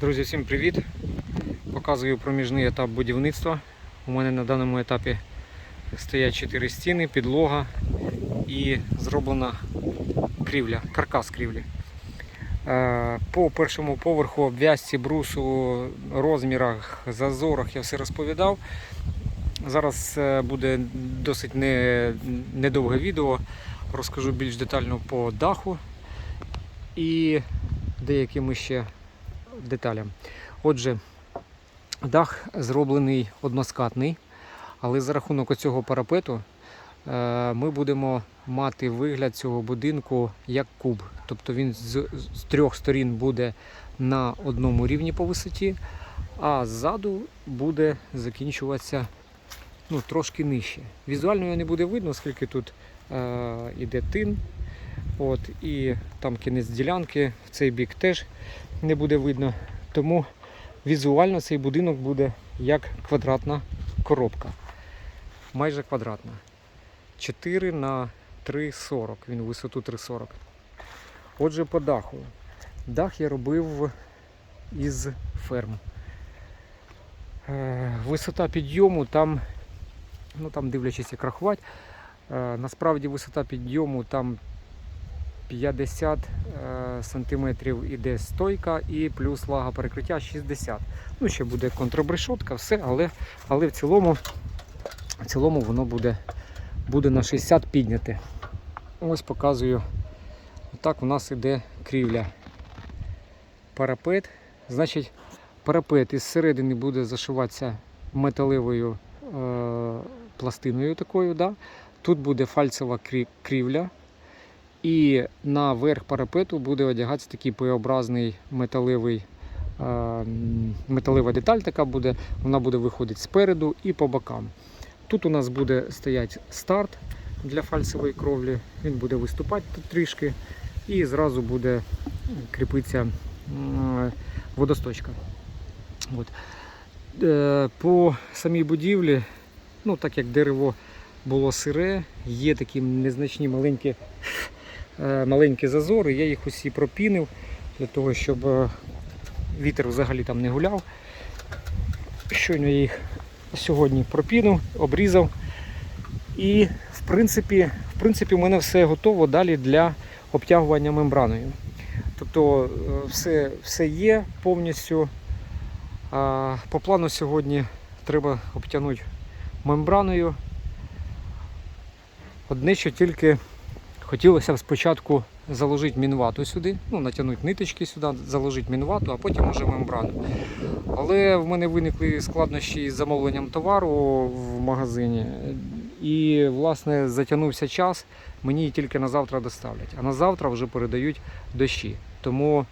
Друзі, всім привіт! Показую проміжний етап будівництва. У мене на даному етапі стоять 4 стіни, підлога і зроблена крівля, каркас крівлі. Е, По першому поверху обв'язці, брусу, розмірах, зазорах я все розповідав. Зараз е, буде досить не, недовге відео. Розкажу більш детально по даху і деяким ще деталям. Отже, дах зроблений односкатний, але за рахунок цього парапету е, ми будемо мати вигляд цього будинку як куб. Тобто він з, з трьох сторін буде на одному рівні по висоті, а ззаду буде закінчуватися ну, трошки нижче. Візуально його не буде видно, оскільки тут е, іде тин. От, і там кінець ділянки, в цей бік теж не буде видно. Тому візуально цей будинок буде як квадратна коробка. Майже квадратна. 4 на 3,40. Він висоту 3,40. Отже, по даху. Дах я робив із ферм. Е, Висота підйому там, ну там дивлячись як рахувати, е, насправді висота підйому там 50 е, сантиметрів іде стойка і плюс лага перекриття 60. Ну, ще буде контрабрешотка, все, але, але в цілому, в цілому воно буде, буде на 60 підняте. Ось показую. Отак у нас іде крівля. Парапет. Значить, парапет із середини буде зашиватися металевою е, пластиною такою. Да? Тут буде фальцева крі- крівля. І на верх парапету буде одягатися такий П-образний металевий, е, металева деталь така буде, вона буде виходити спереду і по бокам. Тут у нас буде стояти старт для фальцевої кровлі, він буде виступати тут трішки і зразу буде кріпитися водосточка. От. Е, По самій будівлі, ну так як дерево було сире, є такі незначні маленькі маленькі зазори, я їх усі пропінив для того, щоб е, вітер взагалі там не гуляв. Щойно я їх сьогодні пропінив, обрізав. І в принципі, в принципі, у мене все готово далі для обтягування мембраною. Тобто е, все, все є повністю. По плану сьогодні треба обтягнути мембраною. Одне, що тільки Хотілося б спочатку заложити мінвату сюди, ну, натягнути ниточки сюди, заложити мінвату, а потім уже мембрану. Але в мене виникли складнощі з замовленням товару в магазині. І, власне, затягнувся час, мені її тільки на завтра доставлять. А на завтра вже передають дощі. Тому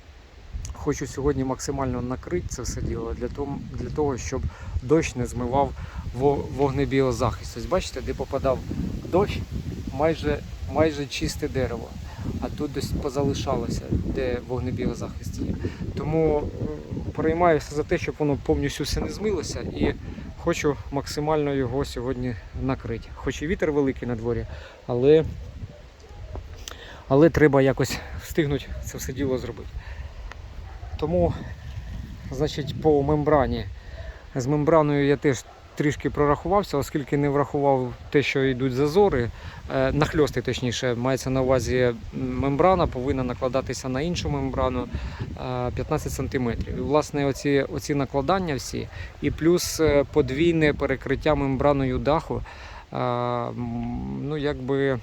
хочу сьогодні максимально накрити це все діло для того, для того щоб дощ не змивав во- вогнебіозахист. Ось бачите, де попадав дощ, майже майже чисте дерево, а тут десь позалишалося, де вогнебіозахист є. Тому е, переймаюся за те, щоб воно повністю все не змилося і хочу максимально його сьогодні накрити. Хоч і вітер великий на дворі, але, але треба якось встигнути це все діло зробити. Тому, значить, по мембрані. З мембраною я теж трішки прорахувався, оскільки не врахував те, що йдуть зазори, е, нахльости точніше, мається на увазі мембрана повинна накладатися на іншу мембрану е, 15 см. І, власне, оці, оці накладання всі, і плюс е, подвійне перекриття мембраною даху. е, Ну, якби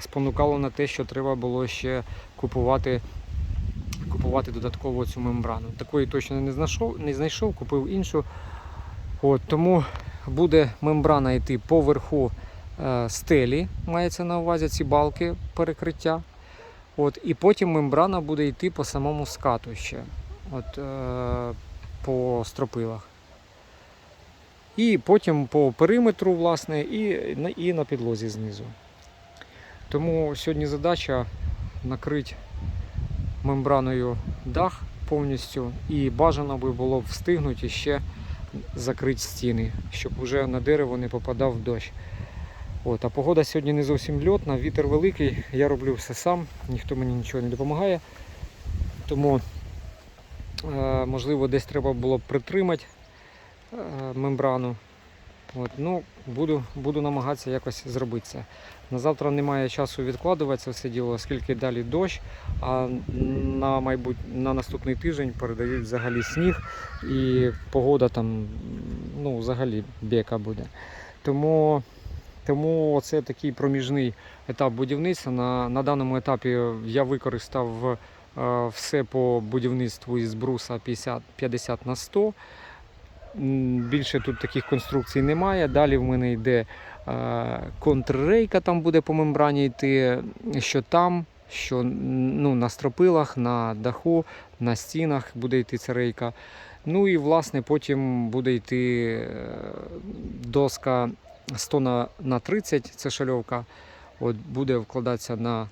спонукало на те, що треба було ще купувати, купувати додатково цю мембрану. Такої точно не знайшов, не знайшов купив іншу. От, тому буде мембрана йти по верху е, стелі, мається на увазі ці балки перекриття. От, і потім мембрана буде йти по самому скату ще, от, е, по стропилах. І потім по периметру, власне, і, і на підлозі знизу. Тому сьогодні задача накрити мембраною дах повністю і бажано би було б встигнути ще закрити стіни, щоб вже на дерево не попадав дощ. От, а погода сьогодні не зовсім льотна, вітер великий, я роблю все сам, ніхто мені нічого не допомагає. Тому Е, Можливо, десь треба було б притримати е, мембрану. От, ну, буду, буду намагатися якось зробити це. На завтра немає часу відкладувати це все діло, оскільки далі дощ, а на, майбут... на наступний тиждень передають взагалі сніг і погода там ну, взагалі бека буде. Тому, тому це такий проміжний етап будівництва. На, на даному етапі я використав е, все по будівництву із бруса 50, 50 на 100. Більше тут таких конструкцій немає. Далі в мене йде е, контррейка, там буде по мембрані йти, що там, що ну, на стропилах, на даху, на стінах буде йти ця рейка. Ну і власне потім буде йти е, доска 100 на, на 30, це шальовка. От буде вкладатися на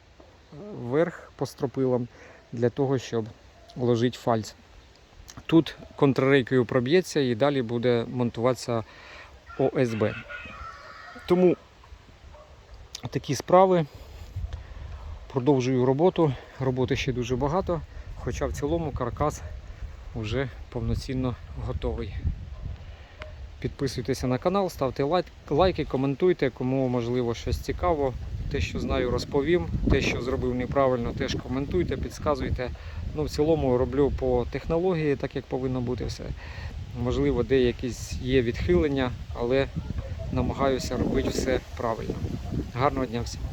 верх по стропилам для того, щоб вложити фальц. Тут контррейкою проб'ється і далі буде монтуватися ОСБ. Тому такі справи. Продовжую роботу. Роботи ще дуже багато, хоча в цілому каркас вже повноцінно готовий. Підписуйтеся на канал, ставте лайки, коментуйте, кому можливо щось цікаво. Те, що знаю, розповім. Те, що зробив неправильно, теж коментуйте, підказуйте. Ну, в цілому роблю по технології, так як повинно бути все. Можливо, де якісь є відхилення, але намагаюся робити все правильно. Гарного дня всім!